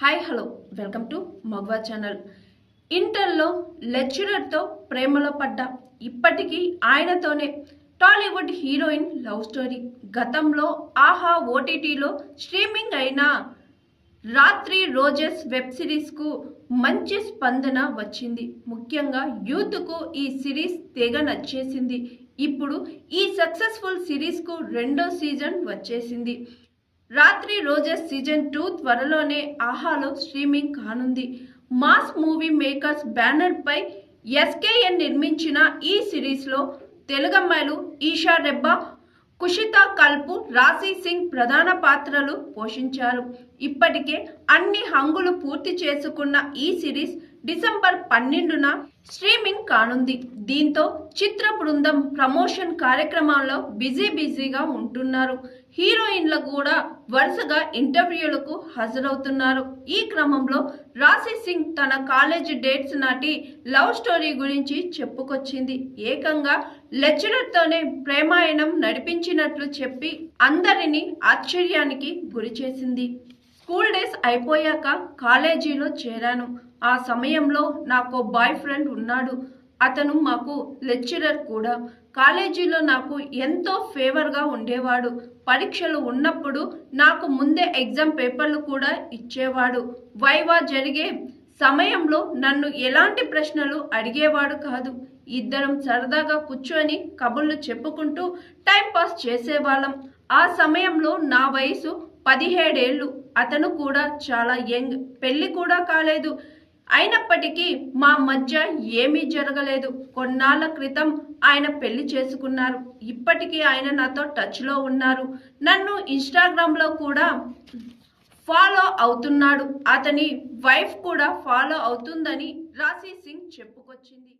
Hi hello welcome to Magava channel ఇంటర్లో లెక్చరర్తో ప్రేమలో పడ్డా ఇప్పటికీ ఆయనతోనే టాలీవుడ్ హీరోయిన్ లవ్ స్టోరీ. గతంలో ఆహా ఓటీటీలో స్ట్రీమింగ్ అయిన రాత్రి రోజెస్ వెబ్ సిరీస్కు మంచి స్పందన వచ్చింది. ముఖ్యంగా యూత్కు ఈ సిరీస్ తెగ నచ్చేసింది. ఇప్పుడు ఈ సక్సెస్ఫుల్ సిరీస్కు రెండో సీజన్ వచ్చేసింది. రాత్రి రోజెస్ సీజన్ టూ త్వరలోనే ఆహాలో స్ట్రీమింగ్ కానుంది. మాస్ మూవీ మేకర్స్ బ్యానర్ పై ఎస్కేఎన్ నిర్మించిన ఈ సిరీస్లో తెలుగమ్మాయిలు ఈషా రెబ్బా కుషిత కల్పు రాశి సింగ్ ప్రధాన పాత్రలు పోషించారు. ఇప్పటికే అన్ని హంగులు పూర్తి చేసుకున్న ఈ సిరీస్ డిసెంబర్ పన్నెండున స్ట్రీమింగ్ కానుంది. దీంతో చిత్ర బృందం ప్రమోషన్ కార్యక్రమాల్లో బిజీ బిజీగా ఉంటున్నారు. హీరోయిన్లు కూడా వరుసగా ఇంటర్వ్యూలకు హాజరవుతున్నారు. ఈ క్రమంలో రాశి సింగ్ తన కాలేజ్ డేట్స్ నాటి లవ్ స్టోరీ గురించి చెప్పుకొచ్చింది. ఏకంగా లెక్చరర్తోనే ప్రేమాయణం నడిపించినట్లు చెప్పి అందరినీ ఆశ్చర్యానికి గురిచేసింది. స్కూల్ డేస్ అయిపోయాక కాలేజీలో చేరాను. ఆ సమయంలో నాకు బాయ్ ఫ్రెండ్ ఉన్నాడు. అతను మాకు లెక్చరర్ కూడా. కాలేజీలో నాకు ఎంతో ఫేవర్గా ఉండేవాడు. పరీక్షలు ఉన్నప్పుడు నాకు ముందే ఎగ్జామ్ పేపర్లు కూడా ఇచ్చేవాడు. వైవా జరిగే సమయంలో నన్ను ఎలాంటి ప్రశ్నలు అడిగేవాడు కాదు. ఇద్దరం సరదాగా కూర్చొని కబుర్లు చెప్పుకుంటూ టైంపాస్ చేసేవాళ్ళం. ఆ సమయంలో నా వయసు పదిహేడేళ్ళు. అతను కూడా చాలా యంగ్. పెళ్ళి కూడా కాలేదు. అయినప్పటికీ మా మధ్య ఏమీ జరగలేదు. కొన్నాళ్ళ క్రితం ఆయన పెళ్ళి చేసుకున్నారు. ఇప్పటికీ ఆయన నాతో టచ్లో ఉన్నారు. నన్ను ఇన్స్టాగ్రామ్లో కూడా ఫాలో అవుతున్నాడు. అతని వైఫ్ కూడా ఫాలో అవుతుందని రాశి సింగ్ చెప్పుకొచ్చింది.